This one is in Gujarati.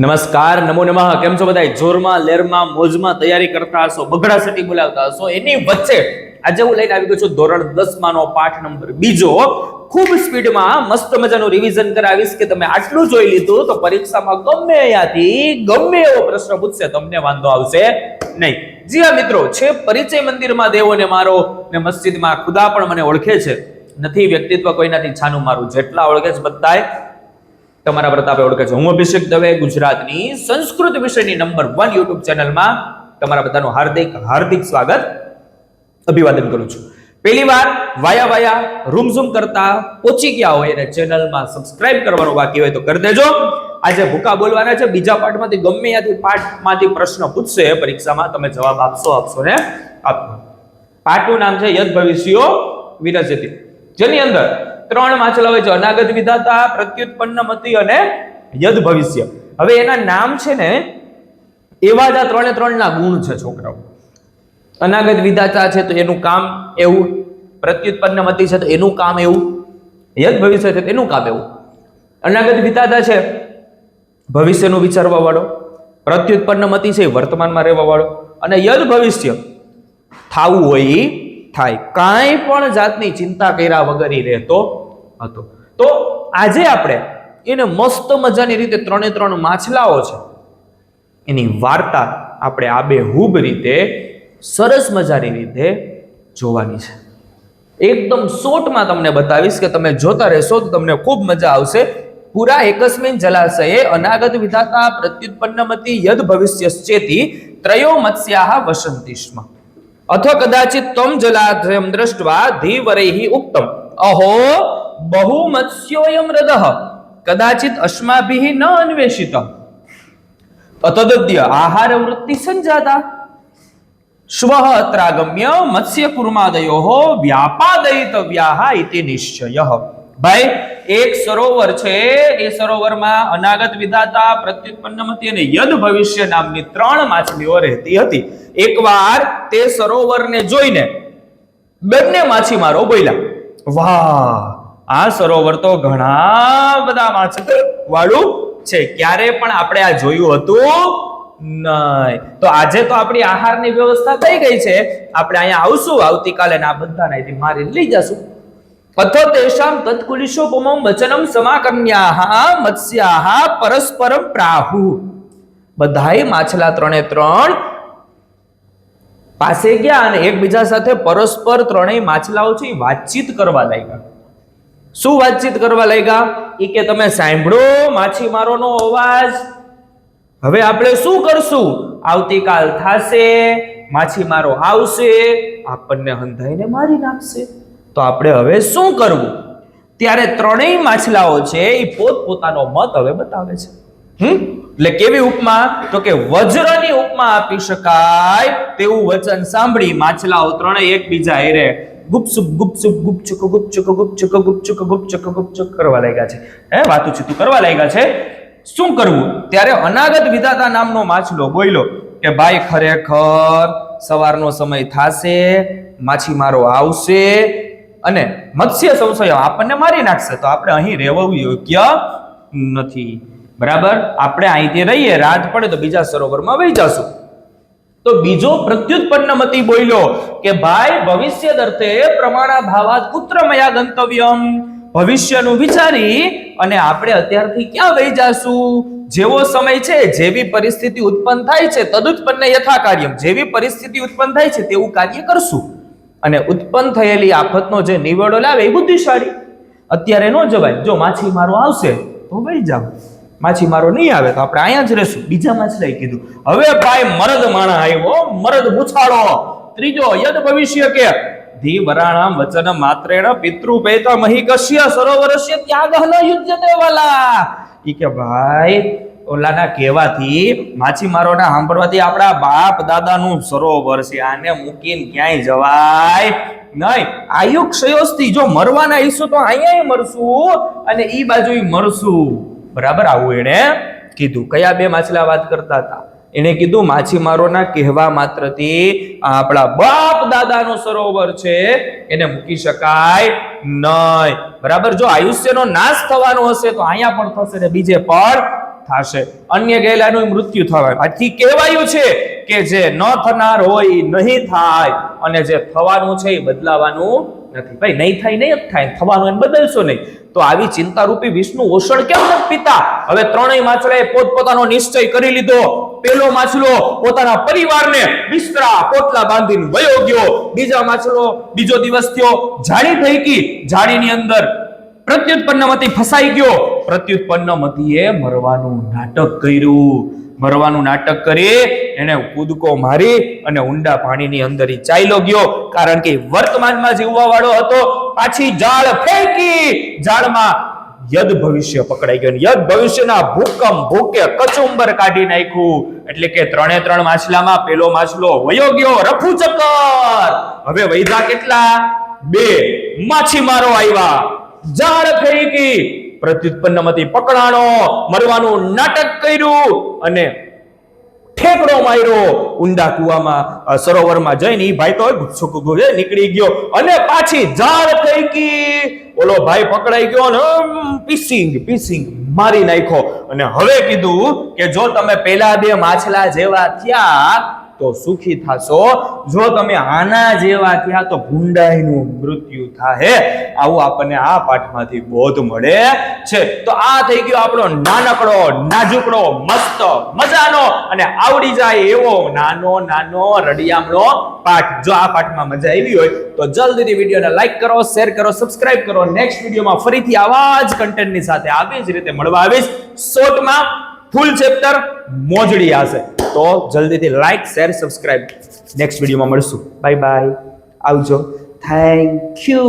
નમસ્કાર, નમો નમઃ. કેમ છો બધા જોરમાં, લેરમાં, મોજમાં તૈયારી કરતા હશો, બગડા સટી બોલાવતા હશો. એની વચ્ચે આજે હું લઈને આવી ગયો છું ધોરણ 10 નો પાઠ નંબર. બીજો, ખૂબ સ્પીડમાં મસ્ત મજાનું રિવિઝન કરાવીશ કે તમે આટલું જોઈ લીધું તો પરીક્ષામાં ગમે અહીંયાથી ગમે એવો પ્રશ્ન પૂછશે, તમને વાંધો આવશે નહીં. જી હા, મિત્રો, છે પરિચય મંદિરમાં દેવોને મારો ને મસ્જિદમાં ખુદા પણ મને ઓળખે છે. નથી વ્યક્તિત્વ કોઈનાથી છાનું મારું. જેટલા ઓળખે છે બધાય તમારા પ્રતાપે ઓળખે છે. હું અભિષેક દવે, ગુજરાતની સંસ્કૃત વિષયની નંબર વન યુટ્યુબ ચેનલમાં તમારા બધાનું હાર્દિક હાર્દિક સ્વાગત. અભિવાદન કરું છું. પહેલી વાર વાયા વાયા, રૂમ ઝૂમ કરતા પહોંચી ગયા હોય અને ચેનલમાં સબસ્ક્રાઇબ કરવાનું બાકી હોય તો કરી દેજો. આજે ભૂકા બોલવાના છે. બીજા પાઠમાંથી ગમે ત્યાંથી પાઠમાંથી પ્રશ્ન પૂછશે, પરીક્ષામાં તમે જવાબ આપશો આપશો ને આપો પાઠનું નામ છે યદ ભવિષ્યો વિરજતી જેની અંદર ત્રણ માછલા હોય છે. અનાગત વિધાતા, પ્રત્યુત્પન્ન મતિ અને યદ ભવિષ્ય. હવે એના નામ છે ને, એવા જ આ ત્રણે ત્રણના ગુણ છે છોકરાઓ. અનાગત વિધાતા છે તો એનું કામ એવું, પ્રત્યુત્પન્ન મતિ છે તો એનું કામ એવું, યદ ભવિષ્ય છે તેનું કામ એવું. અનાગત વિધાતા છે, ભવિષ્યનું વિચારવા વાળો. પ્રત્યુત્પન્ન મતિ છે વર્તમાનમાં રહેવા વાળો. અને યદ ભવિષ્ય, થાવું હોય થાય. કાંઈ પણ જાતની ચિંતા કર્યા વગર ઈ રહેતો હતો. તો આજે આપણે એને મસ્ત મજાની રીતે ત્રણે ત્રણ માછલાઓ છે, એની વાર્તા આપણે આબેહૂબ રીતે સરસ મજાની રીતે જોવાની છે. એકદમ શોર્ટમાં તમને બતાવીશ કે તમે જોતા રહેશો તો તમને ખૂબ મજા આવશે. પુરા એકસ્મિન જલાશયે અનાગત વિધાતા પ્રત્યુત્પન્નમતી યદ ભવિષ્યશ્ચેતી ત્રયો મત્સ્યાહ વસંતિષ્મ. અથ કદાચિત તમ જલાશયમ દ્રષ્ટવા ધીવરૈઃ ઉક્તમ. અહો બહુ મત્સ્યોયમ રદહ કદાચિત અસ્માભિઃ ન અન્વેષિત. અતદદ્ય આહાર વૃત્તિ સંજાતા. શ્વ અત્રાગમ્ય મત્સ્ય કુર્માદયો વ્યાપાદયિતવ્યાહ ઇતિ નિશ્ચય. ભાઈ, એક સરોવર છે, એ સરોવરમાં અનાગત વિધાતા પ્રત્યુત્પન્નમતી અને યદ ભવિષ્ય નામની ત્રણ માછલીઓ રહેતી હતી. એકવાર તે સરોવરને જોઈને બંને માછીમારો બોલ્યા, વાહ આ સરોવર તો ઘણા બધા માછલી વાળું છે. ક્યારે પણ આપણે આ જોયું હતું નહીં. તો આજે તો આપણી આહારની વ્યવસ્થા થઈ ગઈ છે. આપણે અહીંયા આવશું, આવતીકાલે આ બધાને અહીંથી મારી લઈ જશું. અથ તેષામ તત્કુલિશોપમમ વચનમ સમાકન્યાહ, મત્સ્યાહા, પરસ્પરમ પ્રાહુ. બધાય માછલા ત્રણે ત્રણ પાસે ગયા અને એકબીજા સાથે પરસ્પર ત્રણેય માછલાઓ છે વાતચીત કરવા લાગ્યા. શું વાતચીત કરવા લાગ્યા? એ કે તમે સાંભળો માછીમારોનો અવાજ. હવે આપણે શું કરશું? આવતીકાલ થાશે, માછીમારો આવશે, આપણને હંધાઈને મારી નાખશે. તો આપણે હવે શું કરવું? ત્યારે ત્રણેય માછલાઓ છે એ પોતપોતાનો મત હવે બતાવે છે. હમ? એટલે કેવી ઉપમા? તો કે વજ્રની ઉપમા આપી શકાય, તેવું વચન સાંભળી માછલાઓ ત્રણેય એકબીજા હેરે ગુપસુપ ગુપસુપ, ગુપચુક ગુપચુક ગુપચુક ગુપચુક ગુપચુક ગુપચુક કરવા લાગ્યા છે. હે, વાતું ચીતું કરવા લાગ્યા છે? શું કરવું? ત્યારે અનાગત વિધાતા નામનો માછલો બોલ્યો કે, ભાઈ, ખરેખર સવારનો સમય થાશે માછીમારો આવશે અને મત્સ્ય સંશય આપણને મારી નાખશે. તો આપણે અહીં રહેવું યોગ્ય નથી. બરાબર? આપણે અહીંથી રહીએ, રાત પડે તો બીજા સરોવરમાં વહી જશું. તો બીજો પ્રત્યુત્પન્નમતી બોલ્યો કે, ભાઈ, ભવિષ્ય દર્થે પ્રમાણા ભાવાત પુત્રમયા ગંતવ્યમ. ભવિષ્યનું વિચારી અને આપણે અત્યારથી ક્યાં વહી જાશું? જેવો સમય છે, જેવી પરિસ્થિતિ ઉત્પન્ન થાય છે, તદુત્પન્ન યથા કાર્યમ જેવી પરિસ્થિતિ ઉત્પન્ન થાય છે, તેવું કાર્ય કરશું. અને ઉત્પન્ન થયેલી આફતનો જે નિવેડો લાવે, એ બુદ્ધિશાળી. અત્યારે ન જવાય. જો માછીમારો આવશે, તો વહી જાવ. માછીમારો નહીં આવે તો આપણે અહીંયા જ રહેશું. બીજા માછલાએ કીધું. હવે ભાઈ મરદ માણા આવ્યો, મરદ પૂછાડો ત્રીજો, યદ ભવિષ્ય કે? ધી વરાણામ વચન માત્રેણ પિતૃ પૈતા મહિકસ્ય સરોવરસ્ય ત્યાગહન યુજ્યતે વાલા. ઈ કે ભાઈ, ઓલાના કહેવાથી માછીમારોના સાંભળવાથી આપણા બાપ દાદાનું સરોવર છે. આને મૂકીને ક્યાંય જવાય નહીં. આયુ ક્ષયોસ્તી જો મરવાના ઈસુ તો અહીંયા મરશું અને ઈ બાજુ મરશું. બરાબર? આવું એણે કીધું. કયા બે માછલા વાત કરતા હતા? એણે કીધું, માછીમારોના કહેવા માત્રથી આપણા બાપ દાદાનો સરોવર છે. એને મૂકી શકાય નહીં. બરાબર? જો આયુષ્યનો નાશ થવાનો હશે, તો અહીંયા પણ થશે ને બીજે પણ થશે. અન્ય ગયેલાનું મૃત્યુ થવાય. આથી કહેવાયું છે કે જે ન થનાર હોય, નહીં થાય. અને જે થવાનું છે, એ બદલાવાનું નથી. ભાઈ, નહીં થાય, નહીં જ થાય. થવાનું એને બદલશો નહીં. તો આવી ચિંતારૂપી વિષ્ણુ ઓષણ કેમ નથી પીતા? હવે ત્રણેય માછલાએ પોતપોતાનો નિશ્ચય કરી લીધો. પેલો માછલો પોતાના પરિવારને બિસ્તરા પોટલા બાંધીને વયો ગયો. બીજા માછલો બીજો દિવસ થયો. જાળી થઈ ગઈ. જાળીની અંદર પ્રત્યુત્પન્નમાંથી ફસાઈ ગયો. પ્રત્યુત્પન્નમતીએ મરવાનું નાટક કર્યું. મરવાનું નાટક કરી એને કૂદકો મારી અને ઊંડા પાણીની અંદર ચાલ્યો ગયો. કારણ કે વર્તમાનમાં જીવવા વાળો હતો, પાછી જાળ ફેંકી જાળમાં યદ ભવિષ્ય પકડાઈ ગયું યદ ભવિષ્યના ભૂકંપ ભૂકે કચુંબર કાઢી નાખ્યું. એટલે કે ત્રણે ત્રણ માછલામાં પેલો માછલો વયો ગયો, રફુ ચક્કર. હવે વૈધા કેટલા? બે. માછીમારો આવ્યા. જાળ ફેંકી પ્રત્યુત્પન્નમાંથી પકડાણો, મરવાનું નાટક કર્યું અને ઠેકડો માર્યો. ઊંડા કુવામાં સરોવરમાં જઈને એ ભાઈ તો નીકળી ગયો. અને પાછી ઝાડ ગઈ ઓલો ભાઈ પકડાઈ ગયો ને પીસિંગ પીસિંગ મારી નાખ્યો. અને હવે કીધું કે જો તમે પેલા બે માછલા જેવા થયા તો સુખી થશો. જો તમે આના જેવા થયા તો ભૂંડાઈનું મૃત્યુ થાહે. આવું આપણને આ પાઠમાંથી બોધ મળે છે. તો આ થઈ ગયો આપણો નાનકડો, નાજુકડો, મસ્ત, મજાનો અને આવડી જાય એવો નાનો નાનો, રડિયામણો પાઠ. જો આ પાઠમાં મજા આવી હોય તો જલ્દીથી વિડીયોને લાઈક કરો, શેર કરો, સબસ્ક્રાઇબ કરો. નેક્સ્ટ વિડીયોમાં ફરીથી આવા જ કન્ટેન્ટની સાથે આવી જ રીતે મળવા આવીશ. શોર્ટમાં ફૂલ ચેપ્ટર મોજડી હશે તો જલ્દીથી લાઈક શેર સબસ્ક્રાઈબ નેક્સ્ટ વિડીયોમાં મળશું. બાય બાય આવજો. Thank you